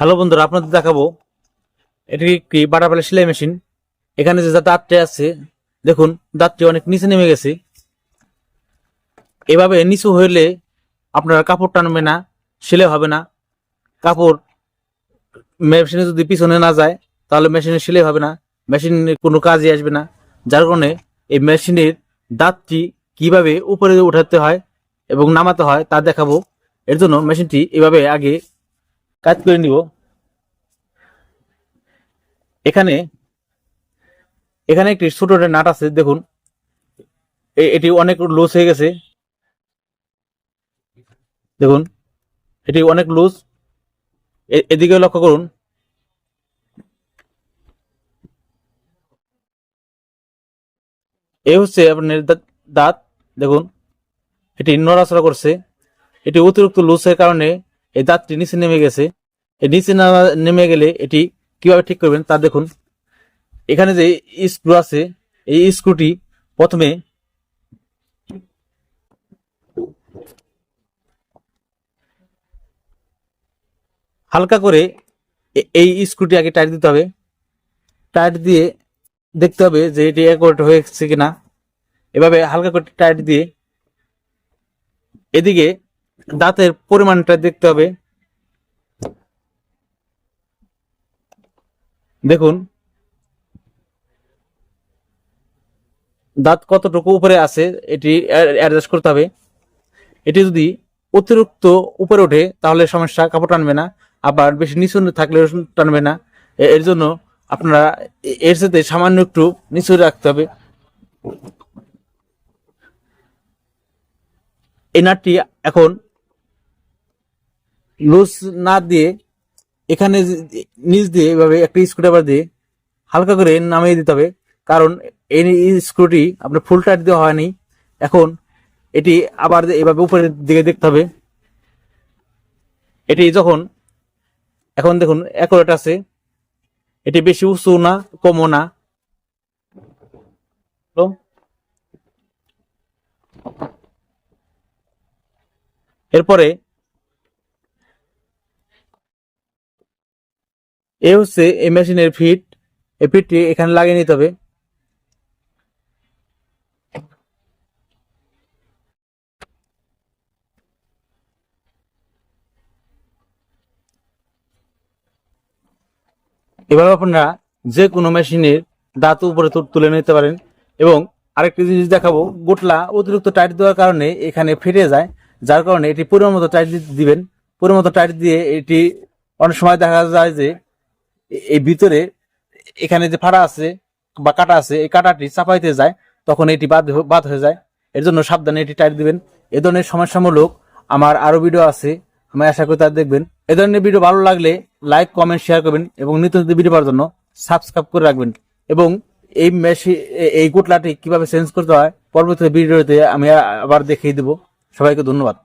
Hello বন্ধুরা, আপনাদের দেখাবো। এটি একটি বাটারফ্লাই সেলাই মেশিন? এখানে যে দাঁতটি আছে, দেখুন, দাঁতটি অনেক নিচে নেমে গেছে। এভাবে নিচু হইলে আপনার কাপড় টানবে না, সেলাই হবে না। কাপড় মেশিনে যদি পিছনে না যায়, তাহলে মেশিনে সেলাই হবে না, মেশিন কোনো কাজে আসবে না। যার কারণে এই মেশিনের দাঁতটি কীভাবে উপরে উঠাতে হয় এবং নামাতে হয় তা দেখাবো। এর জন্য মেশিনটি এভাবে আগে কাজ করে নিব। এখানে এখানে একটি ছোট নাট আছে, দেখুন। এ- এটি অনেক লুজ হয়ে গেছে। দেখুন, এটি অনেক লুজ এদিকে লক্ষ্য করুন। এই হচ্ছে আপনার দাঁত, দেখুন। এটি নড়াচড়া করছে। এটি অতিরিক্ত লুজের কারণে এই দাঁতটি নিচে নেমে গেছে। এই নিচে নেমে গেলে এটি কীভাবে ঠিক করবেন তা দেখুন। এখানে যে স্ক্রু আছে, এই স্ক্রুটি প্রথমে হালকা করে এই স্ক্রুটি আগে টাইট দিতে হবে। টাইট দিয়ে দেখতে হবে যে এটি অ্যাকোরেট হয়েছে কিনা। এভাবে হালকা করে টাইট দিয়ে এদিকে দাঁতের পরিমাণটা দেখতে হবে। দেখুন। দাঁত কতটুকু উপরে আছে এটি অ্যাডজাস্ট করতে হবে। এটি যদি অতিরিক্ত উপরে ওঠে, তাহলে সমস্যা, কাপড় টানবে না। আবার বেশি নিচু থাকলে টানবে না। এর জন্য আপনারা এর সাথে সামান্য একটু নিচু রাখতে হবে। এই নাটটি এখন লুজ না দিয়ে এখানে নিচ দিয়ে এভাবে একটা স্ক্রুড্রাইভার দিয়ে হালকা করে নামিয়ে দিতে হবে। কারণ এই স্ক্রুটি আপনার ফুল টাইট দেওয়া হয়নি। এখন এটি আবার এভাবে উপরের দিকে দেখতে হবে। এটি যখন এখন দেখুন অ্যাকোরেট আছে। এটি বেশি উঁচু না, কমও না। এরপরে এ হচ্ছে এই মেশিনের ফিট। এই ফিটটি এখানে লাগিয়ে নিতে হবে। এভাবে আপনারা যে কোনো মেশিনের দাঁত উপরে তুলে নিতে পারেন এবং আরেকটি জিনিস দেখাবো। গোটলা অতিরিক্ত টাইট দেওয়ার কারণে এখানে ফেটে যায়, যার কারণে এটি পরিমাণ মতো টাইট দিবেন। পরিমাণ মতো টাইট দিয়ে এটি অনেক সময় দেখা যায় যে এই ভিতরে এখানে যে ফাড়া আছে বা কাটা আছে, এই কাটাটি চাপাইতে যায়, তখন এটি বাদ বাদ হয়ে যায়। এর জন্য সাবধানে এটি টাইট দিবেন। এ ধরনের সমস্যামূলক আমার আরও ভিডিও আছে। আমি আশা করি তার দেখবেন। এ ধরনের ভিডিও ভালো লাগলে লাইক কমেন্ট শেয়ার করবেন এবং নিত্য ভিডিও পাওয়ার জন্য সাবস্ক্রাইব করে রাখবেন। এবং এই মেশি এই গুটলাটি কীভাবে চেঞ্জ করতে হয় পরবর্তী ভিডিওতে আমি আবার দেখিয়ে দেবো। সবাইকে ধন্যবাদ।